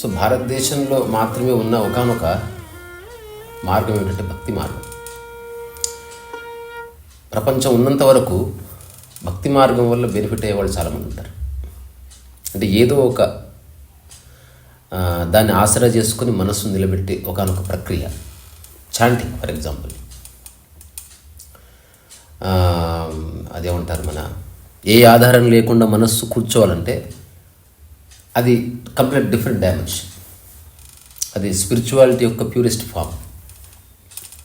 So భారతదేశంలో మాత్రమే ఉన్న ఒకనొక మార్గం ఏంటంటే భక్తి మార్గం. ప్రపంచం ఉన్నంత వరకు భక్తి మార్గం వల్ల బెనిఫిట్ అయ్యే వాళ్ళు చాలామంది ఉంటారు. అంటే ఏదో ఒక దాన్ని ఆసరా చేసుకుని మనస్సు నిలబెట్టే ఒకనొక ప్రక్రియ. చాంటింగ్ ఫర్ ఎగ్జాంపుల్ అదేమంటారు మన ఏ ఆధారం లేకుండా మనస్సు కూర్చోవాలంటే అది కంప్లీట్ డిఫరెంట్ డైమెన్షన్ అది స్పిరిచువాలిటీ యొక్క ప్యూరెస్ట్ ఫామ్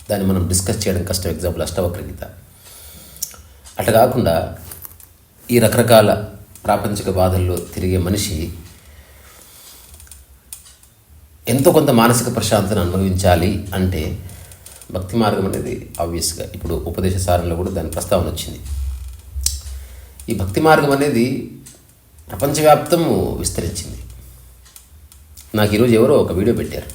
దాన్ని మనం డిస్కస్ చేయడం కష్టం. ఎగ్జాంపుల్ అష్టవక్ర గీత అట్లా కాకుండా ఈ రకరకాల ప్రాపంచిక బాధల్లో తిరిగే మనిషి ఎంతో కొంత మానసిక ప్రశాంతను అనుభవించాలి అంటే భక్తి మార్గం అనేది ఆబ్వియస్గా ఇప్పుడు ఉపదేశ సారంలో కూడా దాని ప్రస్తావన వచ్చింది. ఈ భక్తి మార్గం అనేది ప్రపంచవ్యాప్తం విస్తరించింది. నాకు ఈరోజు ఎవరో ఒక వీడియో పెట్టారు.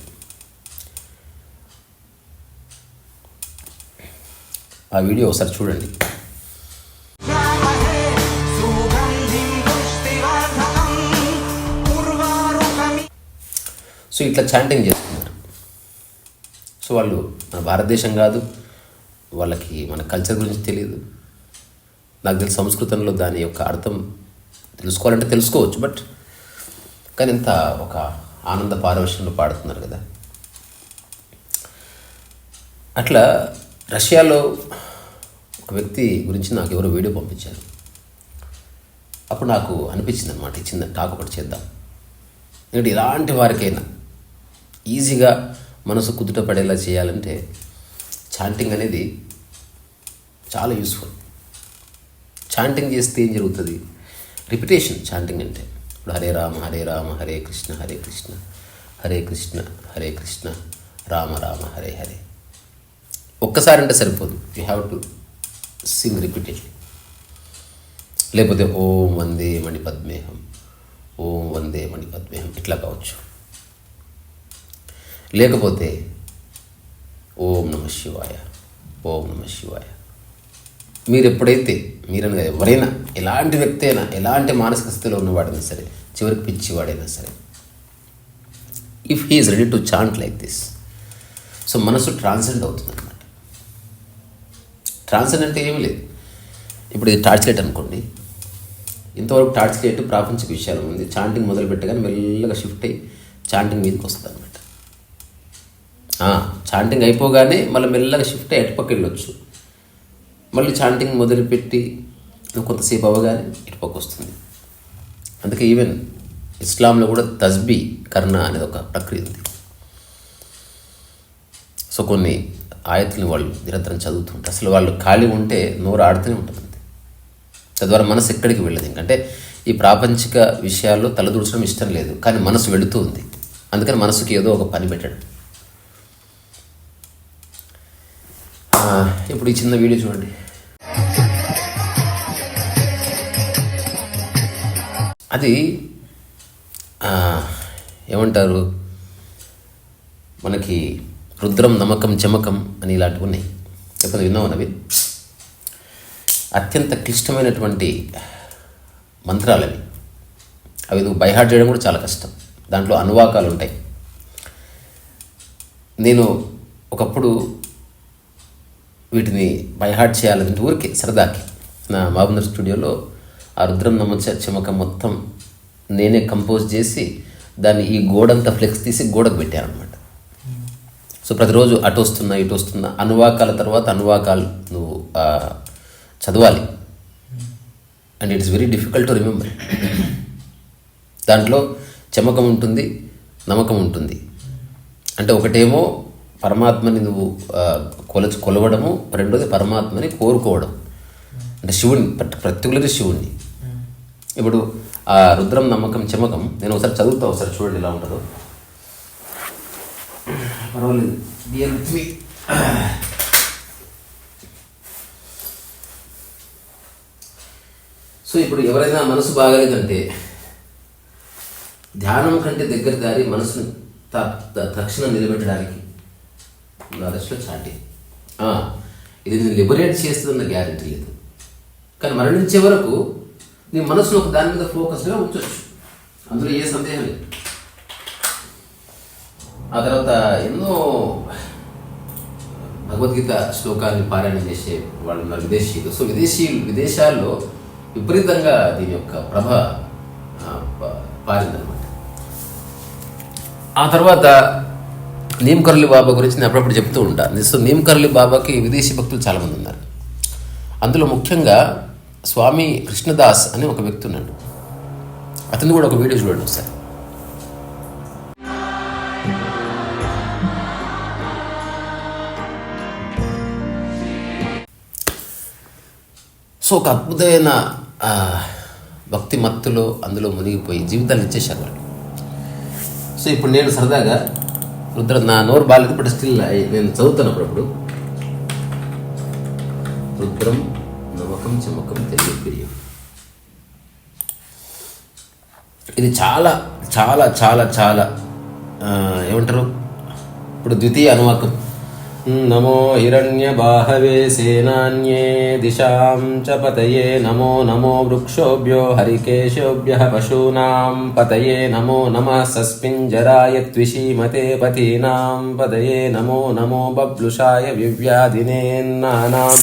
ఆ వీడియో ఒకసారి చూడండి. సో ఇట్లా చాంటింగ్ చేస్తున్నారు. సో వాళ్ళు మన భారతదేశం కాదు వాళ్ళకి మన కల్చర్ గురించి తెలియదు నాకు తెలిసి సంస్కృతంలో దాని యొక్క అర్థం తెలుసుకోవాలంటే తెలుసుకోవచ్చు బట్ కానీ ఇంత ఒక ఆనంద పారవశ్యంలో పాడుతున్నారు కదా. అట్లా రష్యాలో ఒక వ్యక్తి గురించి నాకు ఎవరో వీడియో పంపించారు. అప్పుడు నాకు అనిపించింది అనమాట ఇచ్చింది టాక్ ఒకటి చేద్దాం. ఎందుకంటే ఇలాంటి వారికైనా ఈజీగా మనసు కుదుట పడేలా చేయాలంటే చాంటింగ్ అనేది చాలా యూస్ఫుల్. చాంటింగ్ చేస్తే ఏం జరుగుతుంది? రిపిటేషన్ చాంటింగ్ అంటే. ఇప్పుడు హరే రామ హరే రామ హరే కృష్ణ హరే కృష్ణ హరే కృష్ణ హరే కృష్ణ రామ రామ హరే హరే. ఒక్కసారి అంటే సరిపోదు. You have to sing repeatedly లేకపోతే ఓం వందే మణి పద్మేహం ఓం వందే మణి పద్మేహం ఇట్లా కావచ్చు. లేకపోతే ఓం నమ శివాయ ఓం నమ శివాయ. మీరు ఎప్పుడైతే మీరని కాదు, ఎవరైనా ఎలాంటి వ్యక్తి అయినా ఎలాంటి మానసిక స్థితిలో ఉన్నవాడైనా సరే చివరికి పిచ్చివాడైనా సరే if he is ready to chant like this so మనసు ట్రాన్సెండ్ అవుతుంది అనమాట ట్రాన్సెండ్ అంటే ఏమీ లేదు. ఇప్పుడు ఇది టార్చ్ లైట్ అనుకోండి. ఇంతవరకు టార్చ్ లైట్ ప్రాపంచిక విషయాలు ఉంది. చాంటింగ్ మొదలు పెట్టగానే మెల్లగా షిఫ్ట్ అయ్యి చాంటింగ్ మీదకి వస్తుంది అనమాట చాంటింగ్ అయిపోగానే మళ్ళీ మెల్లగా షిఫ్ట్ అయ్యి అటుపక్క వెళ్ళొచ్చు. మళ్ళీ చాంటింగ్ మొదలుపెట్టి కొంతసేపు అవ్వగానే ఇటుపక్క వస్తుంది. అందుకే ఈవెన్ ఇస్లాంలో కూడా తస్బీ కర్ణ అనేది ఒక ప్రక్రియ ఉంది. సో కొన్ని ఆయతుల్ని వాళ్ళు నిరంతరం చదువుతుంటారు అసలు వాళ్ళు ఖాళీ ఉంటే నోరు ఆడుతూనే ఉంటుంది తద్వారా మనసు ఎక్కడికి వెళ్ళదు. ఎందుకంటే ఈ ప్రాపంచిక విషయాల్లో తలదూర్చడం ఇష్టం లేదు. కానీ మనసు వెళుతూ ఉంది. అందుకని మనసుకి ఏదో ఒక పని పెట్టడం. ఇప్పుడు ఈ చిన్న వీడియో చూడండి. అది ఏమంటారు? మనకి రుద్రం నమ్మకం చమకం అని ఇలాంటివి ఉన్నాయి. ఎప్పుడు విన్నావు అవి అత్యంత క్లిష్టమైనటువంటి మంత్రాలు అవి. అవి నువ్వు బైహార్ట్ చేయడం కూడా చాలా కష్టం. దాంట్లో అనువాకాలు ఉంటాయి. నేను ఒకప్పుడు వీటిని బైహార్ట్ చేయాలంటే ఊరికే సరదాకి. నా మహబూబ్ స్టూడియోలో ఆ రుద్రం నమ్మచ చమకం మొత్తం నేనే కంపోజ్ చేసి దాన్ని ఈ గోడంతా ఫ్లెక్స్ తీసి గోడకు పెట్టాను అనమాట సో ప్రతిరోజు అటు వస్తున్నా ఇటు వస్తున్నా అనువాకాల తర్వాత అనువాకాలు నువ్వు చదవాలి. And it's very difficult to remember దాంట్లో చమకం ఉంటుంది నమ్మకం ఉంటుంది. అంటే ఒకటేమో పరమాత్మని నువ్వు కొలచి కొలచు కొలవడము రెండోది పరమాత్మని కోరుకోవడం. అంటే శివుని పర్టికులర్గా శివుణ్ణి. ఇప్పుడు ఆ రుద్రం నమ్మకం చెమకం నేను ఒకసారి చదువుతా ఒకసారి చూడండి ఎలా ఉంటుందో. పర్వాలేదు. సో ఇప్పుడు ఎవరైనా మనసు బాగలేదంటే ధ్యానం కంటే దగ్గర దారి మనసును త- తక్షణం నిలబెట్టడానికి దశలో చాటి. ఆ, ఇది నేను లిబరేట్ చేస్తుందన్న గ్యారెంటీ లేదు. కానీ మరణించే వరకు నీ మనసును ఒక దాని మీద ఫోకస్గా ఉంచవచ్చు అందులో ఏ సందేహం లేదు. ఆ తర్వాత ఎన్నో భగవద్గీత శ్లోకాన్ని పారాయణ చేసే వాళ్ళు ఉన్నారు విదేశీయులు. సో విదేశీయులు విదేశాల్లో విపరీతంగా దీని యొక్క ప్రభ పారిందనమాట ఆ తర్వాత నీమ్ బాబా గురించి నేను అప్పుడప్పుడు చెప్తూ ఉంటాను సో నీమ్కర్లి బాబాకి విదేశీ భక్తులు చాలామంది ఉన్నారు. అందులో ముఖ్యంగా స్వామి కృష్ణదాస్ అని ఒక వ్యక్తి ఉన్నాడు. అతను కూడా ఒక వీడియో చూడండి ఒకసారి. సో ఒక అద్భుతమైన భక్తి మత్తులో అందులో మునిగిపోయి జీవితాలు ఇచ్చేశారు వాళ్ళు. సో ఇప్పుడు నేను సరదాగా రుద్ర నా నోరు బాగాలేదు బట్ స్టిల్ నేను చదువుతాను అప్పుడప్పుడు. రుద్రం నమ్మకం చమకం తెలియ ప్రియం. ఇది చాలా చాలా చాలా చాలా ఏమంటారు? ఇప్పుడు ద్వితీయ అనువాకం. నమో హిరణ్య బాహవే సేనాన్యే దిశాం చ పతయే నమో నమో వృక్షోభ్యో హరికేశోభ్య పశూనాం పతయే నమో నమ సస్మింజరాయ త్విషీమతే పతీనాం పతయే నమో నమో బబ్లుషాయ వివ్యాధినేన్నానాం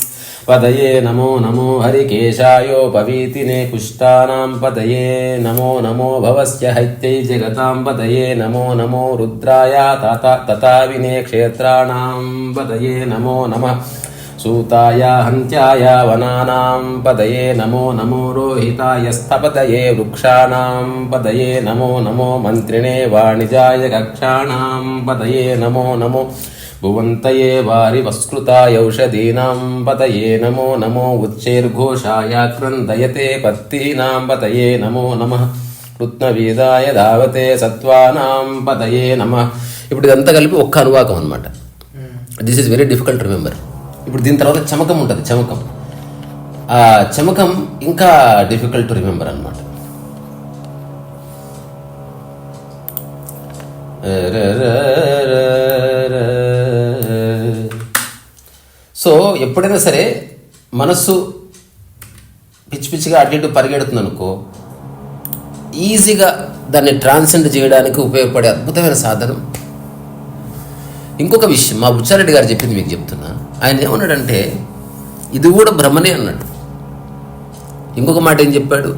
పదయే నమో నమో హరికేశాయోపవీతినే కుష్టానాం పదయే నమో నమో భవస్య హైత్యై జగతాం పదయే నమో నమో రుద్రాయ తతావినే క్షేత్రాణాం పదయే నమో నమ సూతాయ హంత్యాయ వనానాం పదయే నమో నమో రోహితాయ స్థపదయే వృక్షాణాం పదయే నమో నమో మంత్రిణే వాణిజాయ కక్షాణాం పదయే నమో నమో భువంతయే వారి వస్కృతాయౌషధీనాం పతయే నమో నమో ఉచ్చైర్ఘోషాయ క్రందయతే పత్తీనాం పతయే నమో నమ. కృత్నవీదాయ ధావతే సత్వానాం పతయే నమ. ఇప్పుడు ఇదంతా కలిపి ఒక్క అనువాకం అనమాట this is very difficult remember ఇప్పుడు దీని తర్వాత చమకం ఉంటుంది చమకం. ఆ చమకం ఇంకా డిఫికల్ట్ టు రిమెంబర్ అనమాట సో ఎప్పుడైనా సరే మనస్సు పిచ్చి పిచ్చిగా అటు ఇటు పరిగెడుతుంది అనుకో ఈజీగా దాన్ని ట్రాన్సెండ్ చేయడానికి ఉపయోగపడే అద్భుతమైన సాధనం. ఇంకొక విషయం మా బుచ్చారెడ్డి గారు చెప్పింది మీకు చెప్తున్నా. ఆయన ఏమన్నాడంటే ఇది కూడా భ్రమనే అన్నాడు. ఇంకొక మాట ఏం చెప్పాడు?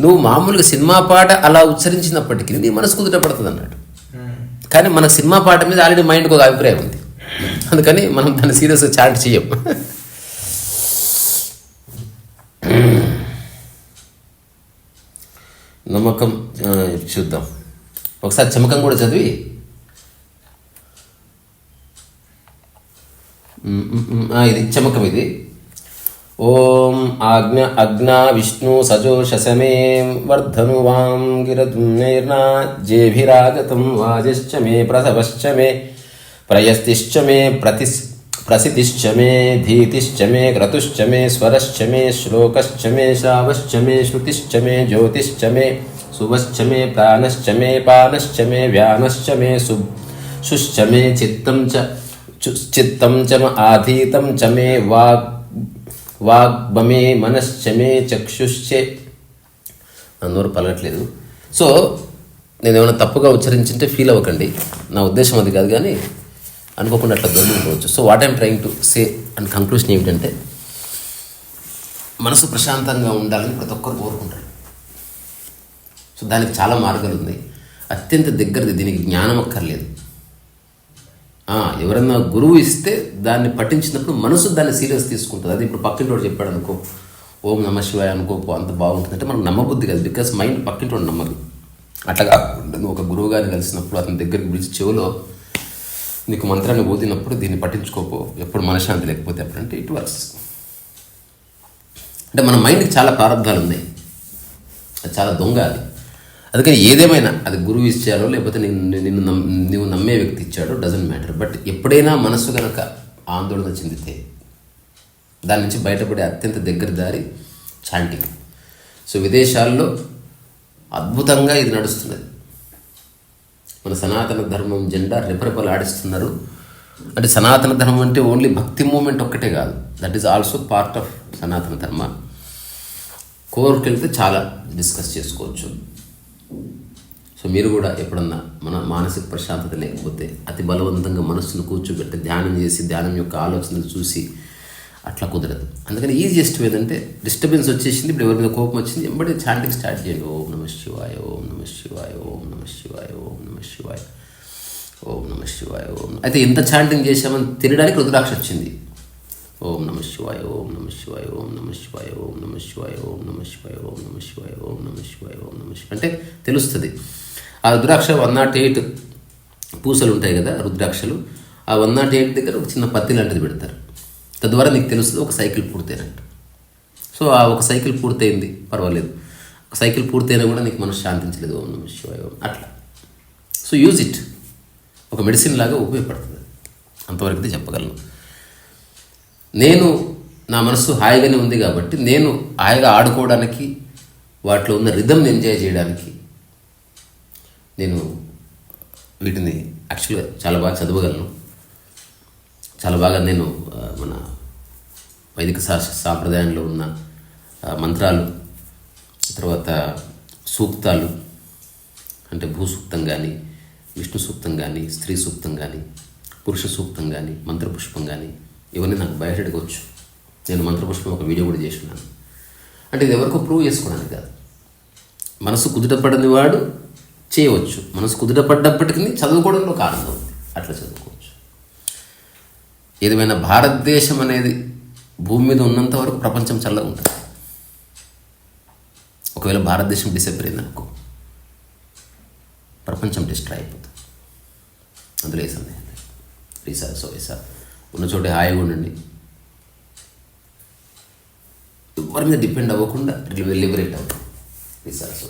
నువ్వు మామూలుగా సినిమా పాట అలా ఉచ్చరించినప్పటికీ నీ మనసు కుదుటపడుతుంది అన్నాడు. కానీ మన సినిమా పాట మీద ఆల్రెడీ మైండ్కి ఒక అభిప్రాయం ఉంది. అందుకని మనం దాన్ని సీరియస్గా చాట్ చేయం నమ్మకం చూద్దాం. ఒకసారి చమకం కూడా చదివి. ఇది చమకం ఇది. ఓం ఆజ్ఞ అగ్నా విష్ణు సజోషసమే వర్ధను వాం గిరదుమ్నైర్నా జేభిరాగతం వాజిశ్చ మే ప్రసవశ్చ మే ప్రయస్తిశ్చ మే ప్రతి ప్రసితిశ్చ మే ధీతిశ్చ మే క్రతుశ్చ మే స్వరశ్చ మే శ్లోకశ్చ మే శ్రావశ్చ మే శృతిశ్చ మే జ్యోతిశ్చ మే సువశ్చ మే ప్రాణశ్చ మే పానశ్చ మే వ్యానశ్చ మే సు శుశ్చ మే చిత్తం చ చిత్తం చ ఆధీతం చ మే వాగ్ వాగ్బమే మనశ్చ మే చక్షుశ్చే నా పలగట్లేదు సో నేను ఏమైనా తప్పుగా ఉచ్చరించింటే ఫీల్ అవ్వకండి. నా ఉద్దేశం అది కాదు కానీ అనుకోకుండా అట్లా దొరికిపోవచ్చు so what I'm trying to say and conclusion ఏమిటంటే మనసు ప్రశాంతంగా ఉండాలని ప్రతి ఒక్కరు కోరుకుంటారు. సో దానికి చాలా మార్గాలు ఉన్నాయి. అత్యంత దగ్గరది దీనికి జ్ఞానం అక్కర్లేదు. ఎవరన్నా గురువు ఇస్తే దాన్ని పఠించినప్పుడు మనసు దాన్ని సీరియస్ తీసుకుంటుంది. అది ఇప్పుడు పక్కింటోడు చెప్పాడు అనుకో ఓం నమ శివాయ అనుకోపో అంత బాగుంటుంది. అంటే మనకు నమ్మబుద్ధి కదా బికాస్ మైండ్ పక్కింటోడు నమ్మదు. అట్లా కాకుండా ఒక గురువు గారిని కలిసినప్పుడు అతని దగ్గరికి పిలిచి చెవులో నీకు మంత్రాన్ని ఓదినప్పుడు దీన్ని పట్టించుకోపో ఎప్పుడు మనశ్శాంతి లేకపోతే అప్పుడంటే ఇట్ వర్క్స్ అంటే మన మైండ్కి చాలా ప్రారంభాలు ఉన్నాయి. అది చాలా దొంగ అది. అందుకని ఏదేమైనా అది గురువు ఇచ్చారో లేకపోతే నిన్ను నిన్ను నమ్ నువ్వు నమ్మే వ్యక్తి ఇచ్చాడో డజంట్ మ్యాటర్ బట్ ఎప్పుడైనా మనసు కనుక ఆందోళన చెందితే దాని నుంచి బయటపడే అత్యంత దగ్గర దారి చాంటింగ్ సో విదేశాల్లో అద్భుతంగా ఇది నడుస్తున్నది. మన సనాతన ధర్మం జెండా రెపరెపలు ఆడిస్తున్నారు అంటే సనాతన ధర్మం అంటే ఓన్లీ భక్తి మూమెంట్ ఒక్కటే కాదు. That is also part of Sanatana Dharma. కోర్కి వెళ్తే చాలా డిస్కస్ చేసుకోవచ్చు. సో మీరు కూడా ఎప్పుడన్నా మన మానసిక ప్రశాంతత లేకపోతే అతి బలవంతంగా మనస్సును కూర్చోబెట్టి ధ్యానం చేసి ధ్యానం యొక్క ఆలోచనలు చూసి అట్లా కుదరదు అందుకని ఈజియెస్ట్ ఏదంటే డిస్టర్బెన్స్ వచ్చేసింది ఇప్పుడు ఎవరి మీద కోపం వచ్చింది ఎంబడే చాంటింగ్ స్టార్ట్ చేయండి ఓం నమ శివాయ ఓం నమ శివాయ ఓం నమ శివాయ ఓం నమ శివాయ ఓం నమ శివాయ ఓం అయితే ఎంత చాంటింగ్ చేశామని తినడానికి రుద్రాక్ష వచ్చింది ఓం నమ శివాయ ఓం నమ శివాయ ఓం నమ శివాయ ఓం నమ శివాయ ఓం నమ శివాయ ఓం నమ శివాయ ఓం నమ శివాయ ఓం నమ శివాయ అంటే తెలుస్తుంది ఆ రుద్రాక్ష వన్ నాట్ ఎయిట్ పూసలు ఉంటాయి కదా రుద్రాక్షలు ఆ వన్ నాట్ ఎయిట్ దగ్గర ఒక చిన్న పత్తి లాంటిది పెడతారు తద్వారా నీకు తెలుస్తుంది ఒక సైకిల్ పూర్తయినట్టు. సో ఆ ఒక సైకిల్ పూర్తయింది పర్వాలేదు. ఒక సైకిల్ పూర్తయినా కూడా నీకు మనసు శాంతించలేదు ఓం నమ శివాయ అట్లా. So use it. ఒక మెడిసిన్ లాగా ఉపయోగపడుతుంది. అంతవరకు చెప్పగలను. నేను నా మనసు హాయిగానే ఉంది కాబట్టి నేను హాయిగా ఆడుకోవడానికి వాటిలో ఉన్న రిధమ్ని ఎంజాయ్ చేయడానికి నేను వీటిని యాక్చువల్గా చాలా బాగా చదవగలను. చాలా బాగా నేను మన వైదిక శాస్త్ర సాంప్రదాయంలో ఉన్న మంత్రాలు తర్వాత సూక్తాలు అంటే భూసూక్తం కానీ విష్ణు సూక్తం కానీ స్త్రీ సూక్తం కానీ పురుష సూక్తం కానీ మంత్రపుష్పం కానీ ఇవన్నీ నాకు బయటెడగవచ్చు నేను మంత్రపుష్పం ఒక వీడియో కూడా చేసినాను. అంటే ఇది ఎవరికో ప్రూవ్ చేసుకోవడానికి కాదు. మనసు కుదుటపడని వాడు చేయవచ్చు. మనసు కుదుటపడ్డప్పటికీ చదువుకోవడంలో ఒక ఆనందం ఉంది. అట్లా చదువుకో. ఏదేమైనా భారతదేశం అనేది భూమి మీద ఉన్నంత వరకు ప్రపంచం చల్లగా ఉంటుంది. ఒకవేళ భారతదేశం డిసెంబర్ అయిందనుకో ప్రపంచం డిస్ట్రాయ్ అయిపోతుంది. అందులో ఏ సందేహం లేదు. రీసా సో వేసా ఉన్న చోట హాయిగా ఉండండి. ఎవరి మీద డిపెండ్ అవ్వకుండా లిబరేట్ అవ్వండి. రీసా సో